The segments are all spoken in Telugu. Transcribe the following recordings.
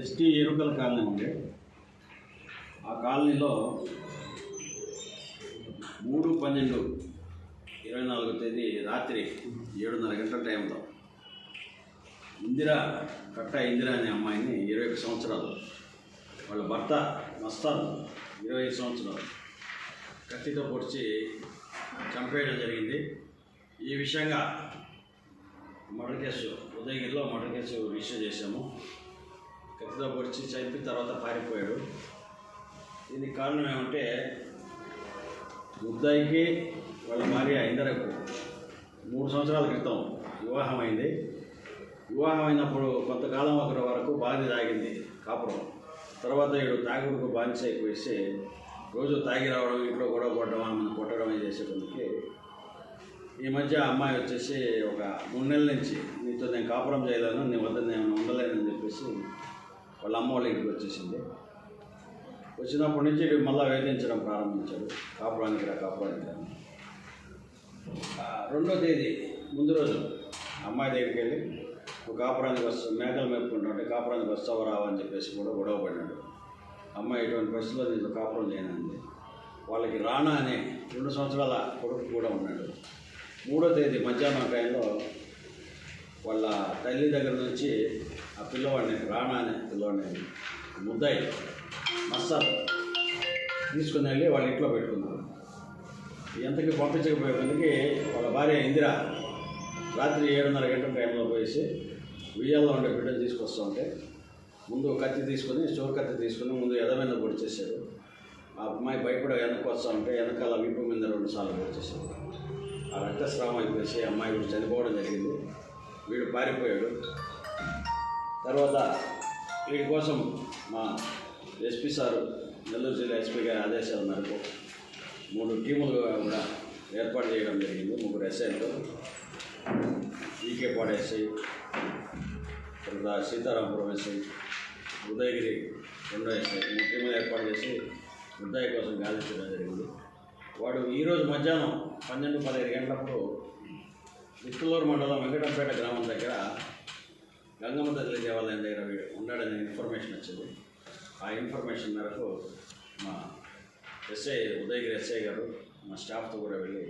ఎస్టీ ఎరుకల కాలనీ ఉంది. ఆ కాలనీలో మూడు పన్నెండు ఇరవై నాలుగో తేదీ రాత్రి ఏడున్నర గంటల టైంలో ఇందిరా కట్ట ఇందిరా అనే అమ్మాయిని ఇరవై ఒక సంవత్సరాలు వాళ్ళ భర్త మస్తాన్ ఇరవై ఐదు సంవత్సరాలు కత్తితో పొడిచి చంపేయడం జరిగింది. ఈ విషయంగా మర్డర్ కేసు ఉదయగిరిలో మర్డర్ కేసు రిజిస్టర్ చేశాము. కత్తితో పొడిచి చంపిన తర్వాత పారిపోయాడు. దీనికి కారణం ఏమంటే ముద్దాయికి వాళ్ళ భార్య ఇందరకు మూడు సంవత్సరాల క్రితం వివాహం అయింది వివాహం అయినప్పుడు కొంతకాలం ఒకరి వరకు బాధ తాగింది కాపురం. తర్వాత ఏడు తాగుడుకు బానిస అయిపోయేసి రోజు తాగి రావడం ఇంట్లో గొడవ పడడం ఆమెను కొట్టడం చేసేటందుకు ఈ మధ్య అమ్మాయి వచ్చేసి ఒక మూడు నెలల నుంచి నీతో నేను కాపురం చేయలేను నీ వద్ద నేను ఉండలేనని చెప్పేసి వాళ్ళ అమ్మ వాళ్ళ ఇంటికి వచ్చేసింది. వచ్చినప్పటి నుంచి మళ్ళీ మళ్ళా వేధించడం ప్రారంభించాడు. కాపురానికి రా కాపురానికి రా రెండో తేదీ ముందు రోజు అమ్మాయి దగ్గరికి వెళ్ళి నువ్వు కాపురానికి వస్తా మేకలు మేపుకుంటుంటే కాపురానికి వస్తావు రావు అని చెప్పేసి కూడా గొడవ పడినాడు. అమ్మాయి ఇటువంటి పరిస్థితుల్లో నేను కాపురం చేయనంది వాళ్ళకి రానా అనే రెండు సంవత్సరాల కొడుకు కూడా ఉన్నాడు. మూడో తేదీ మధ్యాహ్నం టైంలో వాళ్ళ తల్లి దగ్గర నుంచి ఆ పిల్లవాడిని రాణా అనే పిల్లవాడిని ముద్దాయి మస్తాన్ తీసుకుని వెళ్ళి వాళ్ళ ఇంట్లో పెట్టుకున్నారు. ఎంతకి పంపించకపోయేందుకు వాళ్ళ భార్య ఇందిర రాత్రి ఏడున్నర గంటల టైంలో పోయేసి ఉయ్యాల్లో ఉండే బిడ్డను తీసుకొస్తూ ఉంటే ముందు కత్తి తీసుకొని చోరు కత్తి తీసుకుని ముందు ఎద మీద పొడిచేశాడు ఆ అమ్మాయి భయపడ వెనక్కి వస్తూ ఉంటే వెనకాల వీపు మీద రెండు సార్లు పొడిచేశాడు ఆ రక్తస్రావం అయిపోయేసి అమ్మాయి కూడా చనిపోవడం జరిగింది. వీడు పారిపోయాడు. తర్వాత వీడి కోసం మా ఎస్పీ సారు నెల్లూరు జిల్లా ఎస్పీ గారి ఆదేశాల మేరకు మూడు టీములు కూడా ఏర్పాటు చేయడం జరిగింది. ముగ్గురు ఎస్ఐలు ఈకే పాడు ఎస్ఐ తర్వాత సీతారాంపురం ఎస్ఐ ఉదయగిరి రెండో ఎస్ఐ మూడు టీములు ఏర్పాటు చేసి ఉదయ కోసం గాలించడం జరిగింది. వాడు ఈరోజు మధ్యాహ్నం పన్నెండు పదిహేను గంటలప్పుడు విత్తులూరు మండలం వెంకటంపేట గ్రామం దగ్గర గంగమ్మ తల్లి దేవాలయం దగ్గర వీడు ఉన్నాడనే ఇన్ఫర్మేషన్ వచ్చింది. ఆ ఇన్ఫర్మేషన్ మేరకు మా ఎస్ఐ ఉదయగిరి ఎస్ఐ గారు మా స్టాఫ్తో కూడా వెళ్ళి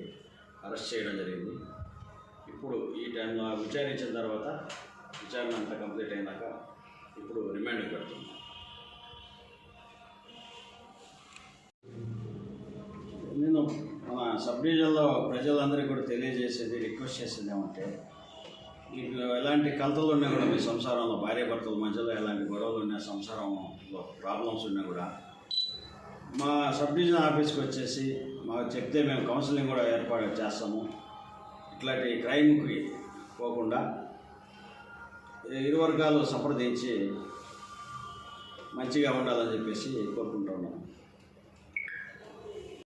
అరెస్ట్ చేయడం జరిగింది. ఇప్పుడు ఈ టైంలో విచారించిన తర్వాత విచారణ అంతా కంప్లీట్ అయినాక ఇప్పుడు రిమాండ్కి పెడుతున్నాం. నేను సబ్ డివిజన్లో ప్రజలందరికీ కూడా తెలియజేసేది రిక్వెస్ట్ చేసేది ఏమంటే మీకు ఎలాంటి కలతలు ఉన్నా కూడా మీ సంసారంలో భార్య భర్తల మధ్యలో ఎలాంటి గొడవలు ఉన్నా సంసారంలో ప్రాబ్లమ్స్ ఉన్నా కూడా మా సబ్ డివిజన్ ఆఫీస్కి వచ్చేసి మాకు చెప్తే మేము కౌన్సిలింగ్ కూడా ఏర్పాటు చేస్తాము. ఇట్లాంటి క్రైమ్కి పోకుండా ఇరు వర్గాలు సంప్రదించి మంచిగా ఉండాలని చెప్పేసి కోరుకుంటున్నాము